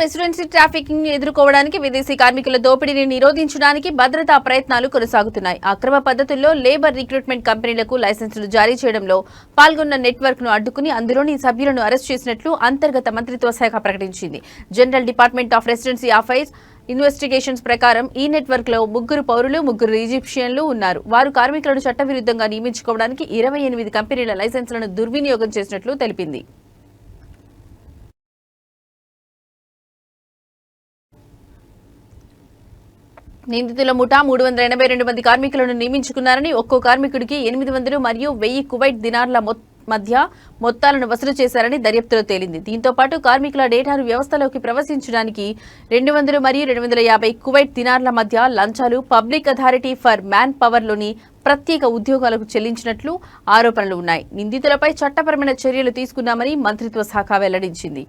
Residency trafficking ఎదుర్కోవడానికి విదేశీ కార్మికుల దోపిడీని నిరోధించడానికి భద్రతా ప్రయత్నాలు కొనసాగుతున్నాయి. అక్రమ పద్ధతుల్లో లేబర్ రిక్రూట్మెంట్ కంపెనీలకు లైసెన్సులు జారీ చేయడంలో పాల్గొన్న నెట్వర్క్ను అడ్డుకుని అందులోని సభ్యులను అరెస్ట్ చేసినట్లు అంతర్గత మంత్రిత్వ శాఖ ప్రకటించింది. General department of residency affairs investigations ప్రకారం ఈ నెట్వర్క్లో ముగ్గురు పౌరులు ముగ్గురు ఈజిప్షియన్లు ఉన్నారు. వారు కార్మికులను చట్టవిరుద్ధంగా నియమించుకోవడానికి ఇరవై ఎనిమిది కంపెనీల లైసెన్సులను దుర్వినియోగం చేసినట్లు తెలిపింది. నిందితుల ముఠా మూడు వందల ఎనభై రెండు మంది కార్మికులను నియమించుకున్నారని ఒక్కో కార్మికుడికి ఎనిమిది వందలు మరియు వెయ్యి కువైట్ దినార్ల మధ్య మొత్తాలను వసూలు చేశారని దర్యాప్తులో తేలింది. దీంతో పాటు కార్మికుల డేటాను వ్యవస్థలోకి ప్రవేశించడానికి రెండు వందలు మరియు రెండు వందల యాభై కువైట్ దినార్ల మధ్య లంచాలు పబ్లిక్ అథారిటీ ఫర్ మ్యాన్ పవర్లోని ప్రత్యేక ఉద్యోగాలకు చెల్లించినట్లు ఆరోపణలు ఉన్నాయి. నిందితులపై చట్టపరమైన చర్యలు తీసుకున్నామని మంత్రిత్వ శాఖ వెల్లడించింది.